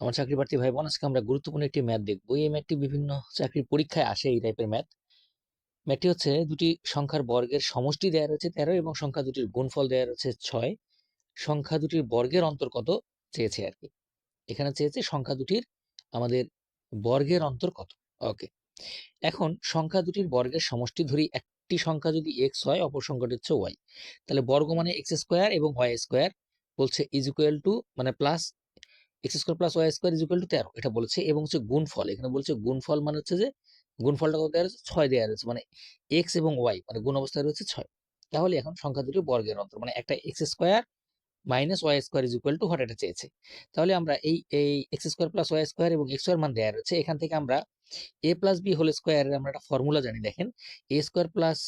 আমার চাকরি প্রার্থী ভাই বোন আজকে আমরা গুরুত্বপূর্ণ একটি ম্যাথ দেখব। এই ম্যাথটি বিভিন্ন চাকরির পরীক্ষায় আসে এই টাইপের ম্যাথ। ম্যাথটি হচ্ছে দুটি সংখ্যার বর্গের সমষ্টি দেওয়া রয়েছে তেরো এবং সংখ্যা দুটির গুণফল দেওয়া রয়েছে ছয়। সংখ্যা দুটির বর্গের অন্তর কত চেয়েছে আর কি। এখানে চেয়েছে সংখ্যা দুটির আমাদের বর্গের অন্তর কত। ওকে। এখন সংখ্যা দুটির বর্গের সমষ্টি ধরি, একটি সংখ্যা যদি এক্স হয়, অপর সংখ্যাটি হচ্ছে ওয়াই তাহলে বর্গ মানে এক্স স্কোয়ার এবং ওয়াই স্কোয়ার বলছে ইজ ইকুয়াল টু মানে plus X square plus Y square is equal to তেরো, এটা বলেছে, এবং হচ্ছে গুণফল, এখানে বলছে গুণফল মানে হচ্ছে যে, গুণফলটা কত দেওয়া রয়েছে? ছয় দেওয়া রয়েছে মানে এক্স এবং ওয়াই মানে গুণ অবস্থায় রয়েছে ছয়। তাহলে এখন সংখ্যা দুটি বর্গের অন্তর মানে একটা X square minus Y square is equal to what এটা চেয়েছে। তাহলে আমরা এই এই X square plus Y square এবং এক্স ওয়ার মান দেওয়া রয়েছে, এখান থেকে আমরা এ প্লাস বি হোল স্কোয়ারের আমরা একটা ফর্মুলা জানি, দেখেন। A square plus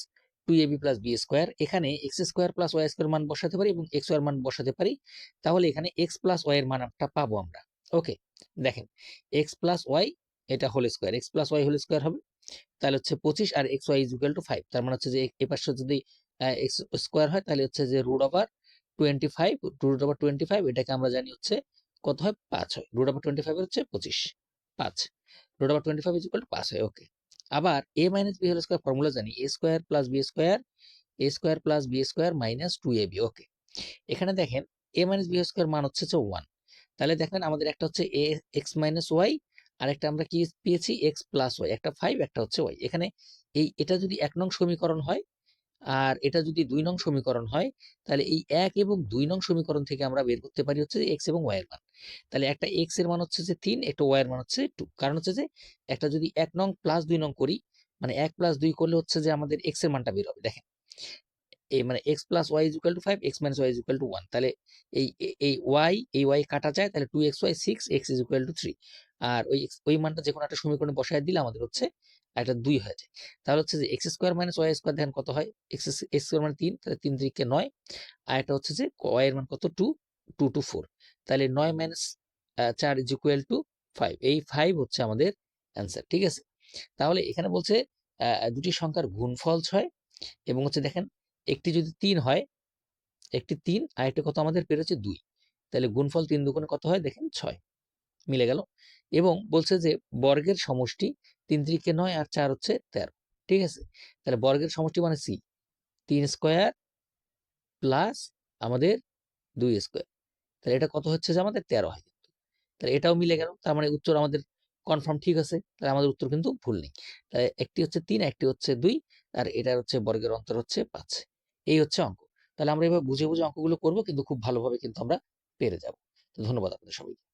two A B plus B square এখানে X square plus Y square মান বসাতে পারি এবং এক্স ওয়ার মান বসাতে পারি, তাহলে এখানে এক্স প্লাস ওয়াই এর মানটা পাবো আমরা। ওকে, দেখেন এক্স প্লাস ওয়াই এটা whole square X plus Y whole square হবে, তাহলে হচ্ছে পঁচিশ আর X Y is equal to five তার মানে হচ্ছে যে এ পাশে যদি এক্স স্কোয়ার হয়, তাহলে হচ্ছে যে root over twenty five root over twenty five এটাকে আমরা জানি হচ্ছে কত হয়? পাঁচ হয়। রুট ওভার টোয়েন্টি ফাইভ হচ্ছে পঁচিশ, পাঁচ root over twenty five is equal to পাঁচ হয়, ওকে। আবার A minus B whole square formula জানি A square plus B square A square plus B square minus two A B okay এখানে দেখেন এ minus B square মান হচ্ছে যে one তাহলে দেখেন আমাদের একটা হচ্ছে এ এক্স মাইনাস ওয়াই আর একটা আমরা কি পেয়েছি? এক্স প্লাস ওয়াই একটা ফাইভ একটা হচ্ছে ওয়াই এখানে এই, এটা যদি এক নং সমীকরণ হয়, আর এটা যদি দুই নং সমীকরণ হয়, তাহলে এই এক এবং দুই নং সমীকরণ থেকে আমরা বের করতে পারি হচ্ছে এক্স এবং ওয়াই এর মান। তাহলে একটা এক্সের মান হচ্ছে যে তিন, একটা ওয়াই এর মান হচ্ছে টু কারণ হচ্ছে যে একটা যদি এক নং প্লাস দুই নং করি মানে এক প্লাস দুই করলে হচ্ছে যে আমাদের এক্সের মানটা বের হবে, দেখেন। এই মানে X plus Y equal to five X minus Y equal to one তাহলে এই এই ওয়াই এই ওয়াই কাটা যায়, তাহলে two X Y six X is equal to three আর ওই ওই মানটা যে কোনো একটা সমীকরণে বসায় দিলে আমাদের হচ্ছে একটা দুই হয়ে যায়। তাহলে হচ্ছে যে X square minus Y square দেখেন কত হয়? এক্স এক্স স্কোয়ার মানে তিন, তাহলে তিন দিকে নয়। আর এটা হচ্ছে যে ওয়াই এর মান কত? টু টু টু ফোর তাহলে নয় মাইনাস চার ইজ ইকুয়াল টু ফাইভ এই ফাইভ হচ্ছে আমাদের অ্যান্সার ঠিক আছে? তাহলে এখানে বলছে দুটি সংখ্যার গুণফল ছয় এবং হচ্ছে দেখেন, একটি যদি তিন হয়, একটি তিন আর একটা কত আমাদের পেরেছে দুই। তাহলে গুণফল তিন দুগুণে কত হয়? দেখেন, ছয়। মিলে গেল। এবং বলছে যে বর্গের সমষ্টি তিন ত্রিকে নয় আর চার হচ্ছে তেরো, ঠিক আছে? তাহলে বর্গের সমষ্টি মানে সি তিন স্কোয়ার প্লাস আমাদের দুই স্কোয়ার তাহলে এটা কত হচ্ছে যে আমাদের তেরো হয় কিন্তু। তাহলে এটাও মিলে গেল, তার মানে উত্তর আমাদের কনফার্ম ঠিক আছে, তাহলে আমাদের উত্তর কিন্তু ভুল নেই। তাহলে একটি হচ্ছে তিন, একটি হচ্ছে দুই, আর এটার হচ্ছে বর্গের অন্তর হচ্ছে পাঁচ। এই হচ্ছে অঙ্ক। তাহলে আমরা এবার বুঝে বুঝে অঙ্কগুলো করব, কিন্তু খুব ভালোভাবে কিন্তু আমরা পেরে যাব। ধন্যবাদ আপনাদের সবাইকে।